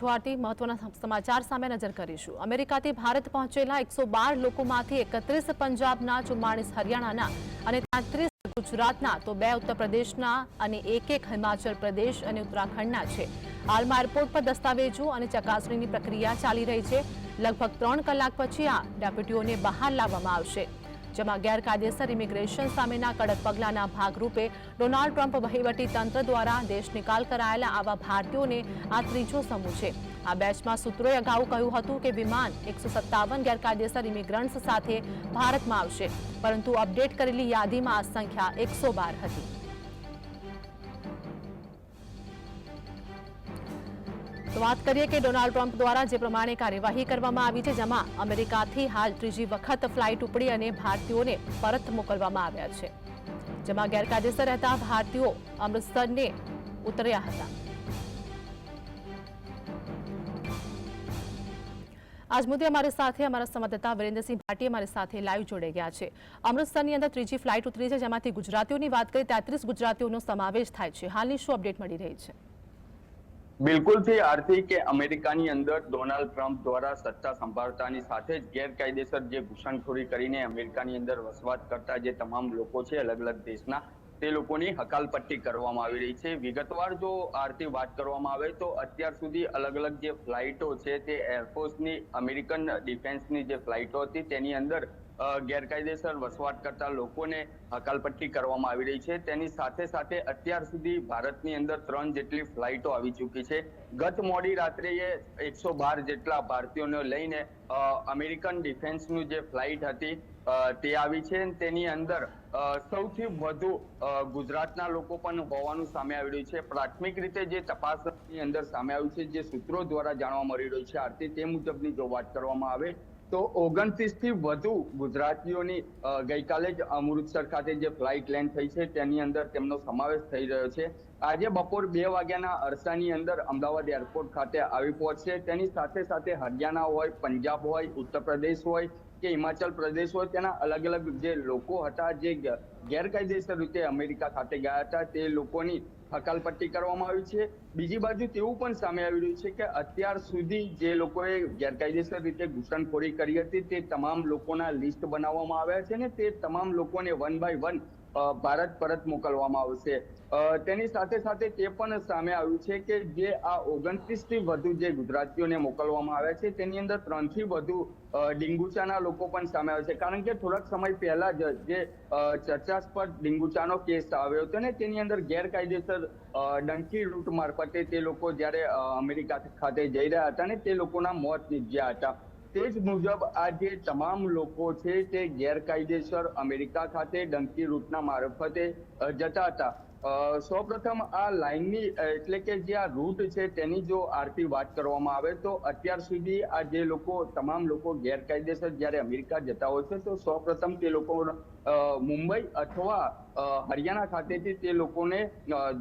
ગુવાહાટી મહત્વના સમાચાર સામે નજર કરીશું. અમેરિકાથી ભારત પહોંચેલા એકસો બાર લોકોમાંથી એકત્રીસ પંજાબના ચુમ્માળીસ હરિયાણાના અને ત્રીસ ગુજરાતના, તો બે ઉત્તર પ્રદેશના અને એક એક હિમાચલ પ્રદેશ અને ઉત્તરાખંડના છે. હાલમાં એરપોર્ટ પર દસ્તાવેજો અને ચકાસણીની પ્રક્રિયા ચાલી રહી છે. લગભગ ત્રણ કલાક પછી આ ડેપ્યુટીઓને બહાર લાવવામાં આવશે. જેમાં ગેરકાયદેસર ઇમિગ્રેશન સામેના કડક પગલાંના ભાગરૂપે ડોનાલ્ડ ટ્રમ્પ વહીવટી તંત્ર દ્વારા દેશ નિકાલ કરાયેલા આવા ભારતીયોને આ ત્રીજો સમૂહ છે. આ બેચમાં સૂત્રોએ અગાઉ કહ્યું હતું કે વિમાન એકસો સત્તાવન ગેરકાયદેસર ઇમિગ્રન્ટ્સ સાથે ભારતમાં આવશે, પરંતુ અપડેટ કરેલી યાદીમાં આ સંખ્યા એકસો બાર હતી. તો વાત કરીએ કે ડોનાલ્ડ ટ્રમ્પ દ્વારા જે પ્રમાણે કાર્યવાહી કરવામાં આવી છે, જેમાં અમેરિકાથી હાલ ત્રીજી વખત ફ્લાઇટ ઉપડી અને ભારતીયોને પરત મોકલવામાં આવ્યા છે. જેમાં ગેરકાયદેસર રહેતા ભારતીયો અમૃતસરને ઉતર્યા હતા. આજ મુદ્દે અમારી સાથે અમારા સંવાદદાતા વિરેન્દ્રસિંહ ભાટી અમારી સાથે લાઈવ જોડાઈ ગયા છે. અમૃતસરની અંદર ત્રીજી ફ્લાઇટ ઉતરી છે, જેમાંથી ગુજરાતીઓની વાત કરીએ, તેત્રીસ ગુજરાતીઓનો સમાવેશ થાય છે. હાલની શું અપડેટ મળી રહી છે? બિલકુલથી આર્થિક કે અમેરિકાની અંદર ડોનાલ્ડ ટ્રમ્પ દ્વારા સત્તા સંભાળતાની સાથે જ ગેરકાયદેસર જે ઘૂસણખોરી કરીને અમેરિકાની અંદર વસવાટ કરતા જે તમામ લોકો છે, અલગ અલગ દેશના, તે લોકોની હકાલપટ્ટી કરવામાં આવી રહી છે. વિગતવાર જો આરતી વાત કરવામાં આવે તો અત્યાર સુધી અલગ અલગ જે ફ્લાઇટો છે, તે એરફોર્સની, અમેરિકન ડિફેન્સની જે ફ્લાઇટો હતી, તેની અંદર ગેરકાયદેસર વસવાટ કરતા લોકોને હકાલપટ્ટી કરવામાં આવી રહી છે. તેની સાથે સાથે અત્યાર સુધી ભારતની અંદર ત્રણ જેટલી ફ્લાઇટો આવી ચૂકી છે. ગત મોડી રાત્રે એકસો બાર જેટલા ભારતીયોને લઈને અમેરિકન ડિફેન્સનું જે ફ્લાઇટ હતી તે આવી છે તેની અંદર સૌથી વધુ ગુજરાતના લોકો પણ હોવાનું સામે આવી રહ્યું છે. પ્રાથમિક રીતે જે તપાસની અંદર સામે આવ્યું છે, જે સૂત્રો દ્વારા જાણવા મળી રહ્યું છે, આરતી, તે મુજબની જો વાત કરવામાં આવે તો ઓગણત્રીસથી વધુ ગુજરાતીઓની ગઈકાલે જ અમૃતસર ખાતે જે ફ્લાઇટ લેન્ડ થઈ છે, તેની અંદર તેમનો સમાવેશ થઈ રહ્યો છે. આજે બપોર બે વાગ્યાના અરસાની અંદર અમદાવાદ એરપોર્ટ ખાતે આવી પહોંચશે. તેની સાથે સાથે હરિયાણા હોય, પંજાબ હોય ઉત્તર પ્રદેશ હોય કે હિમાચલ પ્રદેશ હોય, તેના અલગ અલગ જે લોકો હતા, જે ગેરકાયદેસર રીતે અમેરિકા ખાતે ગયા હતા, તે લોકોની હકાલપટ્ટી કરવામાં આવી છે. બીજી બાજુ તેવું પણ સામે આવી રહ્યું છે કે અત્યાર સુધી જે લોકોએ ગેરકાયદેસર રીતે ઘૂસણખોરી કરી હતી, તે તમામ લોકોના લિસ્ટ બનાવવામાં આવ્યા છે ને તે તમામ લોકોને વન બાય વન ભારત પરત મોકલવામાં આવશે. તેની સાથે સાથે તે પણ સામે આવ્યું છે કે જે આ ઓગણત્રીસથી વધુ જે ગુજરાતીઓને મોકલવામાં આવ્યા છે તેની અંદર ત્રણથી વધુ અ, લોકો પણ સામે આવે છે. કારણ કે થોડાક સમય પહેલા જ જે ચર્ચાસ્પદ ડિંગુચાનો કેસ આવ્યો હતો ને તેની અંદર ગેરકાયદેસર ડંકી રૂટ મારફતે તે લોકો જ્યારે અમેરિકા ખાતે જઈ રહ્યા હતા ને તે લોકોના મોત નીપજ્યા હતા. તે જ મુજબ આ જે તમામ લોકો છે તે ગેરકાયદેસર અમેરિકા ખાતે ડંકી રૂટના મારફતે જતા હતા. સૌપ્રથમ આ લાઇનની એટલે કે જે આ રૂટ છે તેની જો આરતી વાત કરવામાં આવે તો અત્યાર સુધી આ જે લોકો, તમામ લોકો ગેરકાયદેસર જ્યારે અમેરિકા જતા હોય છે, તો સૌપ્રથમ તે લોકો મુંબઈ અથવા હરિયાણા ખાતેથી તે લોકોને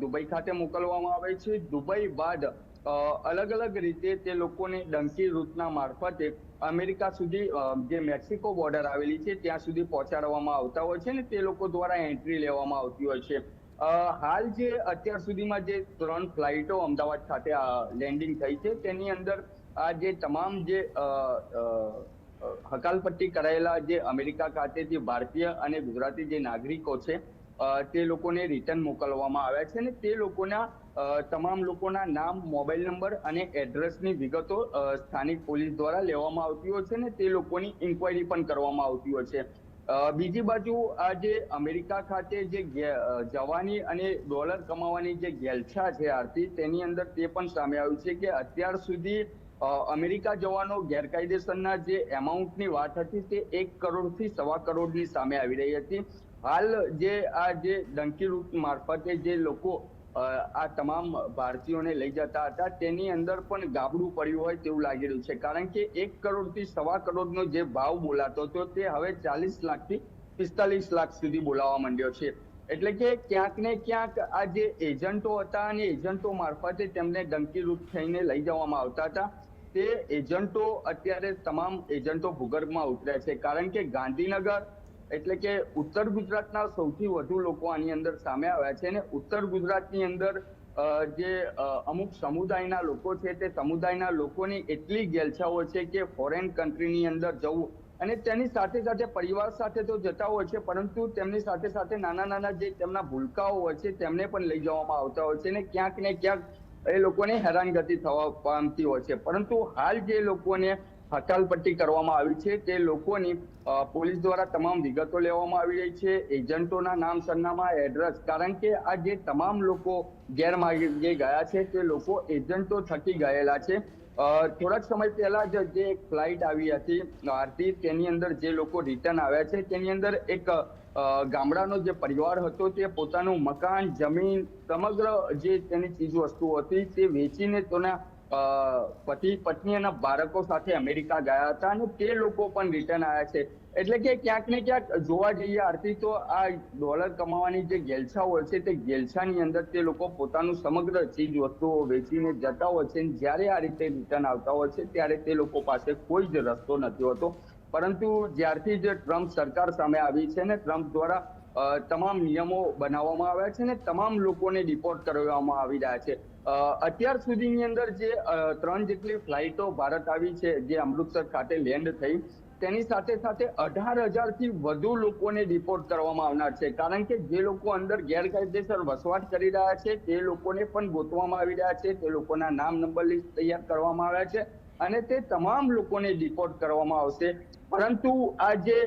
દુબઈ ખાતે મોકલવામાં આવે છે. દુબઈ બાદ અલગ અલગ રીતે તે લોકોને ડંકી રૂટના મારફતે અમેરિકા સુધી જે મેક્સિકો બોર્ડર આવેલી છે, ત્યાં સુધી પહોંચાડવામાં આવતા હોય છે ને તે લોકો દ્વારા એન્ટ્રી લેવામાં આવતી હોય છે. હાલ જે અત્યાર સુધીમાં જે ત્રણ ફ્લાઇટો અમદાવાદ ખાતે લેન્ડિંગ થઈ છે, તેની અંદર આ જે તમામ જે હકાલપટ્ટી કરાયેલા જે અમેરિકા ખાતેથી ભારતીય અને ગુજરાતી જે નાગરિકો છે તે લોકોને રિટર્ન મોકલવામાં આવ્યા છે અને તે લોકોના તમામ લોકોના નામ મોબાઈલ નંબર અને એડ્રેસની વિગતો સ્થાનિક પોલીસ દ્વારા લેવામાં આવતી હોય છે ને તે લોકોની ઇન્કવાયરી પણ કરવામાં આવતી હોય છે. બીજી બાજુ આ જે અમેરિકા ખાતે જે જવાની અને ડોલર કમાવાની જે ગેલછા છે આરતી, તેની અંદર તે પણ સામે આવ્યું છે કે અત્યાર સુધી અમેરિકા જવાનો ગેરકાયદેસરના જે એમાઉન્ટની વાત હતી તે એક કરોડથી સવા કરોડની સામે આવી રહી હતી. હાલ જે આ જે ડંકી રૂટ મારફતે જે લોકો આ તમામ ભારતીયોને લઈ જતા હતા, તેની અંદર પણ ગાબડું પડ્યું હોય તેવું લાગી રહ્યું છે. કારણ કે એક કરોડથી સવા કરોડનો જે ભાવ બોલાતો હતો, તે હવે ચાલીસ લાખથી પિસ્તાલીસ લાખ સુધી બોલાવા માંડ્યો છે. એટલે કે ક્યાંક ને ક્યાંક આ જે એજન્ટો હતા અને એજન્ટો મારફતે તેમને ડંકી રૂટ થઈને લઈ જવામાં આવતા હતા. તે એજન્ટો અત્યારે તમામ એજન્ટો ભૂગર્ભમાં ઉતર્યા છે. કારણ કે ગાંધીનગર એટલે કે ઉત્તર ગુજરાતના સૌથી વધુ લોકો આની અંદર સામે આવ્યા છે અને ઉત્તર ગુજરાતની અંદર જે અમુક સમુદાયના લોકો છે તે સમુદાયના લોકોની એટલી ગેલછાઓ છે કે ફોરેન કન્ટ્રીની અંદર જવું અને તેની સાથે સાથે પરિવાર સાથે તો જતા હોય છે, પરંતુ તેમની સાથે સાથે નાના નાના જે તેમના ભૂલકાઓ હોય છે તેમને પણ લઈ જવામાં આવતા હોય છે અને ક્યાંક ને ક્યાંક એ લોકોને હેરાનગતિ થવા પામતી હોય છે. પરંતુ હાલ જે લોકોને હકાલપટ્ટી કરવામાં આવી છે. તે લોકોની પોલીસ દ્વારા તમામ વિગતો લેવામાં આવી રહી છે. એજન્ટોના નામ સરનામા, એડ્રેસ, કારણ કે આ જે તમામ લોકો ગેરમાર્ગે ગયા છે, તે લોકો એજન્ટો થકી ગયેલા છે. થોડાક સમય પહેલા જ જે એક ફ્લાઇટ આવી હતી, આરતી, તેની અંદર જે લોકો રિટર્ન આવ્યા છે, તેની અંદર એક ગામડાનો જે પરિવાર હતો, તે પોતાનું મકાન, જમીન, સમગ્ર જે તેની ચીજ વસ્તુઓ હતી, તે વેચીને તેના પતિ, પત્ની અને બાળકો સાથે અમેરિકા ગયા હતા અને તે લોકો પણ રિટર્ન આવ્યા છે. એટલે કે ક્યાંક ને ક્યાંક જોવા જઈએ આરતી, તો આ ડોલર કમાવાની જે ગેલછા હોય છે, તે ગેલછાની અંદર તે લોકો પોતાનું સમગ્ર ચીજ, વસ્તુઓ વેચીને જતા હોય છે જ્યારે આ રીતે રિટર્ન આવતા હોય છે, ત્યારે તે લોકો પાસે કોઈ જ રસ્તો નથી હોતો. પરંતુ જ્યારથી જે ટ્રમ્પ સરકાર સામે આવી છે ને ટ્રમ્પ દ્વારા તમામ નિયમો બનાવવામાં આવ્યા છે ને તમામ લોકોને ડિપોર્ટ કરવામાં આવી રહ્યા છે. અત્યાર સુધીની અંદર જે ત્રણ જેટલી ફ્લાઇટો ભારત આવી છે, જે અમૃતસર ખાતે લેન્ડ થઈ, તેની સાથે સાથે અઢાર હજારથી વધુ લોકોને ડિપોર્ટ કરવામાં આવનાર છે. કારણ કે જે લોકો અંદર ગેરકાયદેસર વસવાટ કરી રહ્યા છે, તે લોકોને પણ ગોતવામાં આવી રહ્યા છે, તે લોકોના નામ નંબર લિસ્ટ તૈયાર કરવામાં આવ્યા છે. અને તે તમામ લોકોને ડિપોર્ટ કરવામાં આવશે. પરંતુ આ જે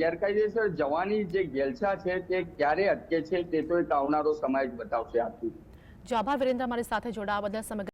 ગેરકાયદેસર જવાની જે ગેલછા છે તે ક્યારે અટકે છે તે તો એક આવનારો સમય જ બતાવશે આથી. જો આભાર, વિરેન્દ્ર મારી સાથે જોડાવા બદલ સમગ્ર